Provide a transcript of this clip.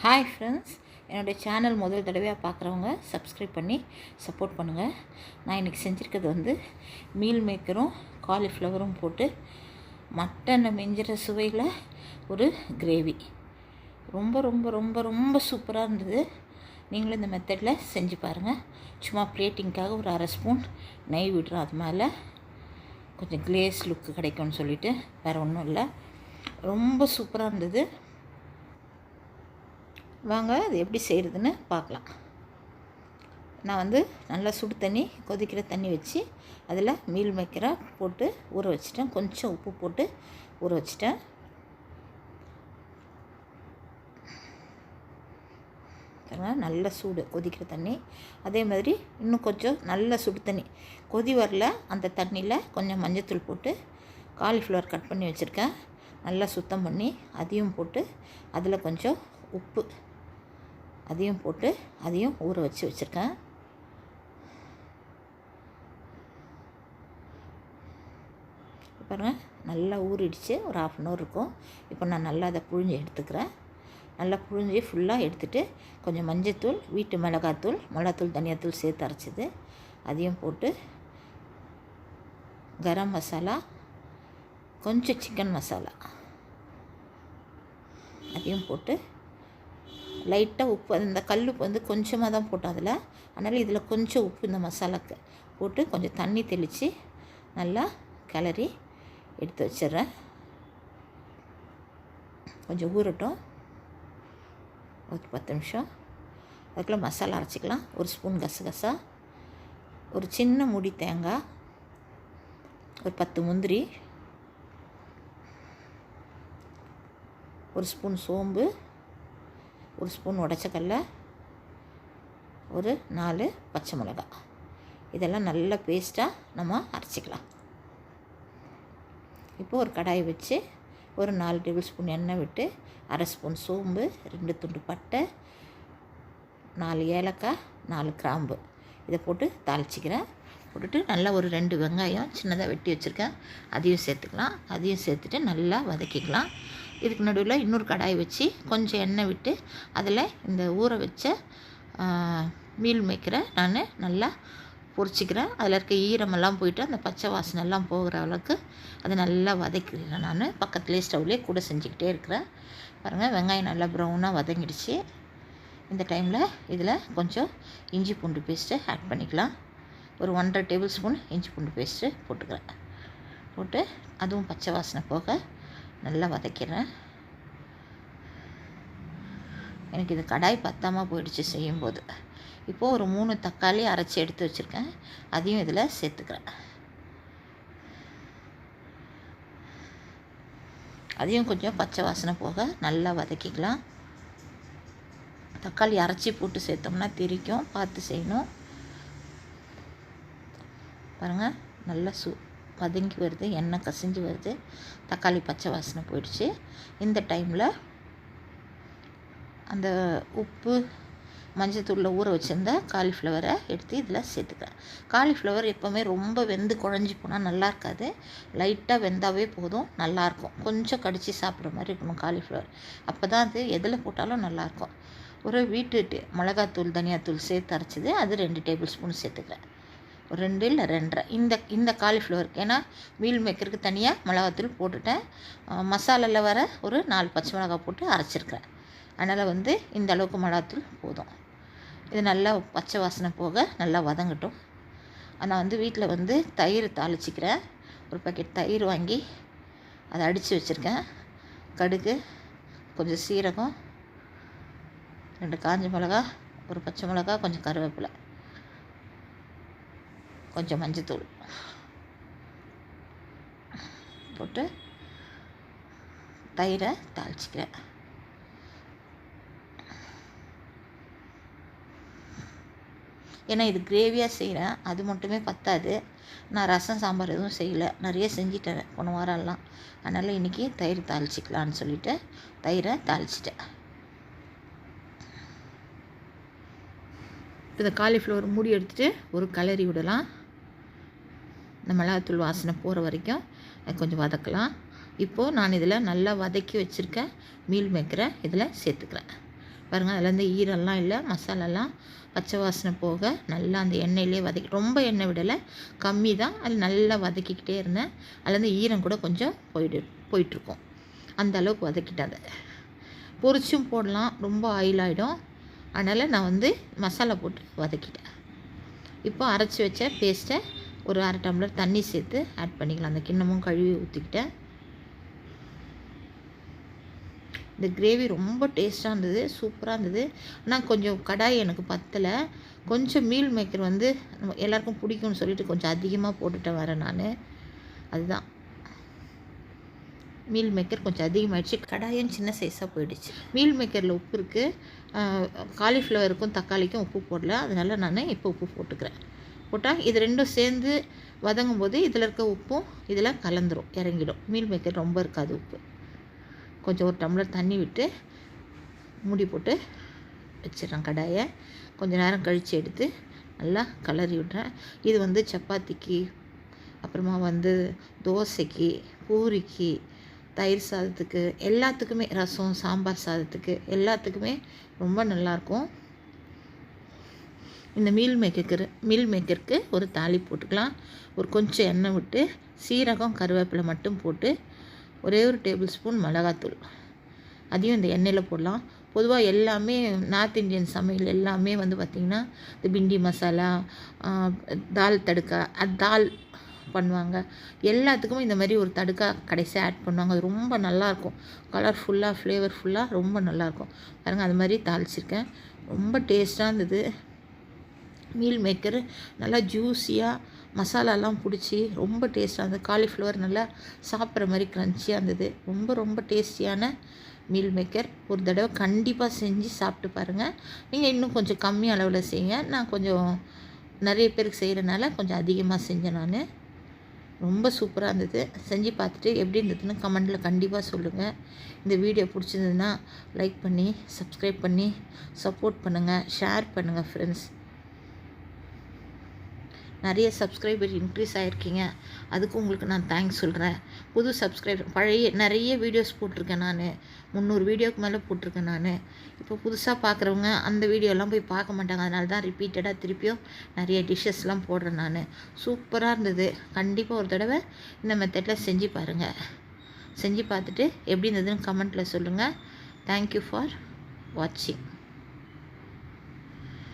Hi friends என்னுடைய channel முதல் தடவையாக பார்க்குறவங்க சப்ஸ்கிரைப் பண்ணி சப்போர்ட் பண்ணுங்கள் நான் இன்றைக்கி செஞ்சுருக்கிறது வந்து மீல் மேக்கரும் காலிஃப்ளவரும் போட்டு மட்டனை மிஞ்சிற சுவையில் ஒரு கிரேவி ரொம்ப ரொம்ப ரொம்ப ரொம்ப சூப்பராக இருந்தது. நீங்களும் இந்த மெத்தடில் செஞ்சு பாருங்கள் சும்மா பிளேட்டிங்க்காக ஒரு அரை ஸ்பூன் நெய் விடுறோம். அது மேலே கொஞ்சம் கிளேஸ் லுக்கு கிடைக்கும்னு சொல்லிட்டு வேறு ஒன்றும் இல்லை. ரொம்ப சூப்பராக இருந்தது. வாங்க அது எப்படி செய்கிறதுன்னு பார்க்கலாம். நான் வந்து நல்லா சுடு தண்ணி கொதிக்கிற தண்ணி வச்சு அதில் மீல் மேக்கராக போட்டு ஊற வச்சிட்டேன். கொஞ்சம் உப்பு போட்டு ஊற வச்சிட்டேன். நல்ல சூடு கொதிக்கிற தண்ணி. அதே மாதிரி இன்னும் கொஞ்சம் நல்ல சுடு தண்ணி. கொதி வரல அந்த தண்ணியில் கொஞ்சம் மஞ்சத்தூள் போட்டு காலிஃப்ளவர் கட் பண்ணி வச்சுருக்கேன். நல்லா சுத்தம் பண்ணி அதையும் போட்டு அதில் கொஞ்சம் உப்பு அதையும் போட்டு அதையும் ஊற வச்சு வச்சுருக்கேன். பாருங்கள் நல்லா ஊறிடுச்சு. ஒரு ஆஃப் அன் ஹவர் இருக்கும். இப்போ நான் நல்லா அதை புழிஞ்சு எடுத்துக்கிறேன். நல்லா புழிஞ்சு ஃபுல்லாக எடுத்துகிட்டு கொஞ்சம் மஞ்சத்தூள் வீட்டு மிளகாத்தூள் மிளகாத்தூள் தனியாத்தூள் சேர்த்து அரைச்சிது. அதையும் போட்டு கரம் மசாலா கொஞ்சம் சிக்கன் மசாலா. அதையும் போட்டு லைட்டாக உப்பு அந்த கல் உப்பு வந்து கொஞ்சமாக தான் போட்டோம் அதில். அதனால் இதில் கொஞ்சம் உப்பு இந்த மசாலாக்கு போட்டு கொஞ்சம் தண்ணி தெளித்து நல்லா கிளறி எடுத்து வச்சிடுறேன். கொஞ்சம் ஊறட்டும். ஒரு பத்து நிமிஷம். அதுக்குள்ளே மசாலா அரைச்சிக்கலாம். ஒரு ஸ்பூன் கசகசா ஒரு சின்ன முடி தேங்காய் ஒரு பத்து முந்திரி ஒரு ஸ்பூன் சோம்பு ஒரு ஸ்பூன் உடச்சக்கல்ல ஒரு நாலு பச்சை மிளகா. இதெல்லாம் நல்ல பேஸ்ட்டாக நம்ம அரைச்சிக்கலாம். இப்போது ஒரு கடாய் வச்சு ஒரு நாலு டேபிள் ஸ்பூன் எண்ணெய் விட்டு அரை ஸ்பூன் சோம்பு ரெண்டு துண்டு பட்டை நாலு ஏலக்காய் நாலு கிராம்பு. இதை போட்டு தாளிச்சிக்கிறேன். போட்டுட்டு நல்லா ஒரு ரெண்டு வெங்காயம் சின்னதாக வெட்டி வச்சுருக்கேன். அதையும் சேர்த்துக்கலாம். அதையும் சேர்த்துட்டு நல்லா வதக்கிக்கலாம். இதுக்கு நடுவில் இன்னொரு கடாய் வச்சு கொஞ்சம் எண்ணெய் விட்டு அதில் இந்த ஊற வச்ச மீல் மேக்கரை நான் நல்லா பொரிச்சிக்கிறேன் அதில் இருக்க ஈரமெல்லாம் போயிட்டு அந்த பச்சை வாசனைலாம் போகிற அளவுக்கு அதை நல்லா வதக்கிறேன் நான். பக்கத்துலேயே ஸ்டவ்லேயே கூட செஞ்சுக்கிட்டே இருக்கிறேன். பாருங்கள் வெங்காயம் நல்லா ப்ரௌனாக வதங்கிடுச்சு. இந்த டைமில் இதில் கொஞ்சம் இஞ்சி பூண்டு பேஸ்ட்டு ஆட் பண்ணிக்கலாம். ஒரு ஒன்றரை டேபிள் ஸ்பூன் இஞ்சி பூண்டு பேஸ்ட்டு போட்டுக்கிறேன். போட்டு அதுவும் பச்சை வாசனை போக நல்லா வதக்கிறேன். எனக்கு இது கடாய் பத்தாமல் போயிடுச்சு செய்யும்போது. இப்போது ஒரு மூணு தக்காளி அரைச்சி எடுத்து வச்சுருக்கேன். அதையும் இதில் சேர்த்துக்கிறேன். அதையும் கொஞ்சம் பச்சை வாசனை போக நல்லா வதக்கிக்கலாம். தக்காளி அரைச்சி போட்டு சேர்த்தோம்னா திரிக்கும். பார்த்து செய்யணும். பாருங்கள் நல்லா சூ பதுங்கி வருது எண்ணெய் கசிஞ்சு வருது தக்காளி பச்சை வாசனை போயிடுச்சு. இந்த டைமில் அந்த உப்பு மஞ்சத்தூளில் ஊற வச்சுருந்த காலிஃப்ளவரை எடுத்து இதில் சேர்த்துக்கிறேன். காலிஃப்ளவர் எப்போவுமே ரொம்ப வெந்து குழஞ்சி போனால் நல்லா இருக்காது. லைட்டாக வெந்தாவே போதும் நல்லாயிருக்கும் கொஞ்சம் கடித்து சாப்பிட்ற மாதிரி இருக்கணும் காலிஃப்ளவர் அப்போ தான் அது எதில் போட்டாலும் நல்லாயிருக்கும் ஒரு வீட்டு மிளகாத்தூள் தனியாத்தூள் சேர்த்து அரைச்சிது அது ரெண்டு டேபிள் ஸ்பூன் சேர்த்துக்கிறேன். ரெண்டு இல்லை ரெண்டரை. இந்த இந்த காலிஃப்ளவருக்கு ஏன்னா மீல் மேக்கருக்கு தனியாக மிளகாத்தூள் போட்டுட்டேன். மசாலாவில் வர ஒரு நாலு பச்சை மிளகாய் போட்டு அரைச்சிருக்கிறேன். அதனால் வந்து இந்த அளவுக்கு மிளகாத்தூள் போதும். இது நல்லா பச்சை வாசனை போக நல்லா வதங்கட்டும். நான் வந்து வீட்டில் வந்து தயிர் தாளிச்சிக்கிறேன். ஒரு பாக்கெட் தயிர் வாங்கி அதை அடித்து வச்சுருக்கேன். கடுகு கொஞ்சம் சீரகம் ரெண்டு காஞ்ச மிளகா ஒரு பச்சை மிளகா கொஞ்சம் கருவேப்பிலை. கொஞ்சம் மஞ்சத்தூள் போட்டு தயிரை தாளிச்சிக்கிறேன். ஏன்னா இது கிரேவியாக செய்கிறேன் அது மட்டுமே பத்தாது. நான் ரசம் சாம்பார் எதுவும் செய்யலை. நிறைய செஞ்சிட்டேன் போன வாரம்லாம் அதனால் இன்றைக்கி தயிர் தாளிச்சிக்கலான்னு சொல்லிவிட்டு தயிரை தாளிச்சிட்டேன். இந்த காலிஃப்ளவர் மூடி எடுத்துகிட்டு ஒரு கலரி விடலாம். இந்த மிளகாத்தூள் வாசனை போகிற வரைக்கும் கொஞ்சம் வதக்கலாம். இப்போது நான் இதில் நல்லா வதக்கி வச்சுருக்க மீல் மேக்கரை இதில் சேர்த்துக்கிறேன். பாருங்கள் அதில் வந்து ஈரெல்லாம் இல்லை மசாலாலாம் பச்சை வாசனை போக நல்லா அந்த எண்ணெயிலே வதக்கி ரொம்ப எண்ணெய் விடலை கம்மி தான் அது நல்லா வதக்கிக்கிட்டே இருந்தேன். அதுலேருந்து ஈரம் கூட கொஞ்சம் போயிட்டு போயிட்டுருக்கும். அந்த அளவுக்கு வதக்கிட்டேன் அதை பொரிச்சும் போடலாம் ரொம்ப ஆயில் ஆகிடும் அதனால் நான் வந்து மசாலா போட்டு வதக்கிட்டேன். இப்போ அரைச்சி வச்ச பேஸ்ட்டை ஒரு அரை டம்ளர் தண்ணி சேர்த்து ஆட் பண்ணிக்கலாம். அந்த கிண்ணமும் கழுவி ஊற்றிக்கிட்டேன் இந்த கிரேவி ரொம்ப டேஸ்ட்டாக இருந்தது சூப்பராக இருந்தது. ஆனால் கொஞ்சம் கடாய் எனக்கு பத்தலை. கொஞ்சம் மீல் மேக்கர் வந்து எல்லாருக்கும் பிடிக்கும்னு சொல்லிட்டு கொஞ்சம் அதிகமாக போட்டுட்டேன் வரேன் நான். அதுதான். மீல் மேக்கர் கொஞ்சம் அதிகமாகிடுச்சு கடாயும் சின்ன சைஸாக போயிடுச்சு. மீல் மேக்கரில் உப்பு இருக்குது காலிஃப்ளவருக்கும் தக்காளிக்கும் உப்பு போடல. அதனால் நான் இப்போ உப்பு போட்டுக்கிறேன். போட்டால் இது ரெண்டும் சேர்ந்து வதங்கும் போது இதில் இருக்க உப்பும் இதில் கலந்துரும் இறங்கிடும். மீல் மேக்கர் ரொம்ப இருக்காது உப்பு. கொஞ்சம் ஒரு டம்ளர் தண்ணி விட்டு மூடி போட்டு வச்சிடறேன் கடாயை. கொஞ்சம் நேரம் கழித்து எடுத்து நல்லா கலரி விட்றேன். இது வந்து சப்பாத்திக்கு அப்புறமா வந்து தோசைக்கு பூரிக்கு தயிர் சாதத்துக்கு எல்லாத்துக்குமே ரசம் சாம்பார் சாதத்துக்கு எல்லாத்துக்குமே ரொம்ப நல்லாயிருக்கும் இந்த மீல் மேக்கருக்கு மீல் மேக்கருக்கு ஒரு தாலி போட்டுக்கலாம். ஒரு கொஞ்சம் எண்ணெய் விட்டு சீரகம் கருவேப்பிலை மட்டும் போட்டு ஒரே ஒரு டேபிள் ஸ்பூன் மிளகாத்தூள். அதையும் இந்த எண்ணெயில் போடலாம். பொதுவாக எல்லாமே நார்த் இந்தியன் சமையல் எல்லாமே வந்து பார்த்திங்கன்னா இந்த பிண்டி மசாலா தால் தடுக்கா அது தால் பண்ணுவாங்க. எல்லாத்துக்குமே இந்த மாதிரி ஒரு தடுக்கா கடைசியாக ஆட் பண்ணுவாங்க. அது ரொம்ப நல்லாயிருக்கும் கலர்ஃபுல்லாக ஃப்ளேவர்ஃபுல்லாக ரொம்ப நல்லாயிருக்கும் பாருங்கள் அது மாதிரி தாளிச்சிருக்கேன். ரொம்ப டேஸ்ட்டாக இருந்தது. மீல் மேக்கர் நல்லா ஜூஸியாக மசாலாலாம் பிடிச்சி ரொம்ப டேஸ்ட்டாக இருந்தது. காலிஃப்ளவர் நல்லா சாப்பிட்ற மாதிரி க்ரன்ச்சியாக இருந்தது. ரொம்ப ரொம்ப டேஸ்டியான மீல் மேக்கர் ஒரு தடவை கண்டிப்பாக செஞ்சு சாப்பிட்டு பாருங்கள் நீங்கள் இன்னும் கொஞ்சம் கம்மி அளவில் செய்யுங்க நான் கொஞ்சம் நிறைய பேருக்கு செய்கிறனால கொஞ்சம் அதிகமாக செஞ்சேன் நான். ரொம்ப சூப்பராக இருந்தது. செஞ்சு பார்த்துட்டு எப்படி இருந்ததுன்னு கமெண்டில் கண்டிப்பாக சொல்லுங்கள் இந்த வீடியோ பிடிச்சிருந்ததுன்னா லைக் பண்ணி சப்ஸ்கிரைப் பண்ணி சப்போர்ட் பண்ணுங்கள் ஷேர் பண்ணுங்கள் ஃப்ரெண்ட்ஸ் நிறைய சப்ஸ்கிரைபர் இன்க்ரீஸ் ஆகிருக்கீங்க அதுக்கு உங்களுக்கு நான் தேங்க்ஸ் சொல்கிறேன் புது சப்ஸ்கிரைபர் பழைய நிறைய வீடியோஸ் போட்டிருக்கேன் நான். முந்நூறு வீடியோக்கு மேலே போட்டிருக்கேன் நான். இப்போ புதுசாக பார்க்குறவங்க அந்த வீடியோலாம் போய் பார்க்க மாட்டாங்க. அதனால தான் ரிப்பீட்டடாக திருப்பியும் நிறைய டிஷ்ஷஸ்லாம் போடுறேன் நான். சூப்பராக இருந்தது. கண்டிப்பாக ஒரு தடவை இந்த மெத்தடில் செஞ்சு பாருங்கள் செஞ்சு பார்த்துட்டு எப்படி இருந்ததுன்னு கமெண்ட்டில் சொல்லுங்கள் தேங்க்யூ ஃபார் வாட்சிங்